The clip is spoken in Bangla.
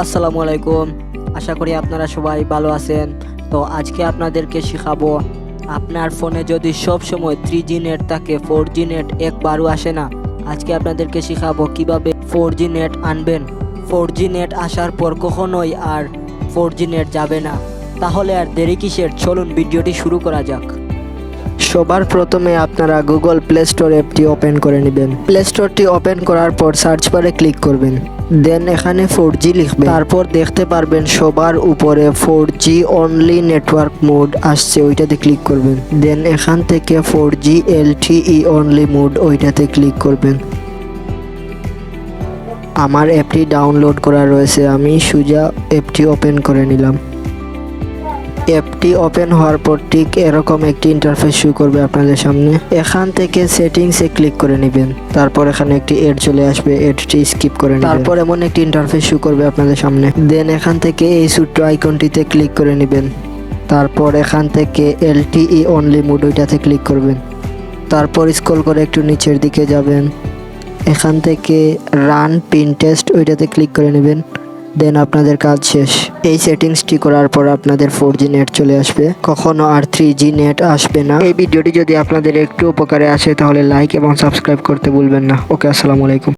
আসসালামু আলাইকুম। আশা করি আপনারা সবাই ভালো আছেন। তো আজকে আপনাদেরকে শেখাবো, আপনার ফোনে যদি সব সময় থ্রি জি নেট থাকে ফোর জি নেট একবারও আসে না, আজকে আপনাদেরকে শেখাবো কীভাবে ফোর জি নেট আনবেন। ফোর জি নেট আসার পর কখনোই আর ফোর জি নেট যাবে না। তাহলে আর দেরি কিসের? চলুন ভিডিওটি শুরু করা যাক। সবার প্রথমে আপনারা গুগল প্লে স্টোর অ্যাপটি ওপেন করে নেবেন। প্লে স্টোরটি ওপেন করার পর সার্চ বারে ক্লিক করবেন। দেন এখানে ফোর জি লিখবে। তারপর দেখতে পারবেন সবার উপরে four G only network mode আসছে, ওইটাতে ক্লিক করবেন। দেন এখান থেকে four G L T E only mode ওইটাতে ক্লিক করবেন। আমার অ্যাপটি ডাউনলোড করা রয়েছে, আমি সুজা অ্যাপটি ওপেন করে নিলাম। অ্যাপটি ওপেন হওয়ার পর ঠিক এরকম একটি ইন্টারফেস শুরু করবে আপনাদের সামনে। এখান থেকে সেটিংসে ক্লিক করে নেবেন। তারপর এখানে একটি এড চলে আসবে। এডটি স্কিপ করে নেবেন। তারপর এমন একটি ইন্টারফেস শুরু করবে আপনাদের সামনে। দেন এখান থেকে এই ছোট্ট আইকনটিতে ক্লিক করে নেবেন। তারপর এখান থেকে এলটিই অনলি মুড ওইটাতে ক্লিক করবেন। তারপর স্ক্রল করে একটু নিচের দিকে যাবেন। এখান থেকে রান পিন টেস্ট ওইটাতে ক্লিক করে নেবেন। দেন আপনাদের কাজ শেষ। এই সেটিংসটি করার পর আপনাদের ফোর জি নেট চলে আসবে। কখনো আর থ্রি জি নেট আসবে না। এই ভিডিওটি যদি আপনাদের একটু উপকারে আসে, তাহলে লাইক এবং সাবস্ক্রাইব করতে ভুলবেন না। ওকে, আসসালামু আলাইকুম।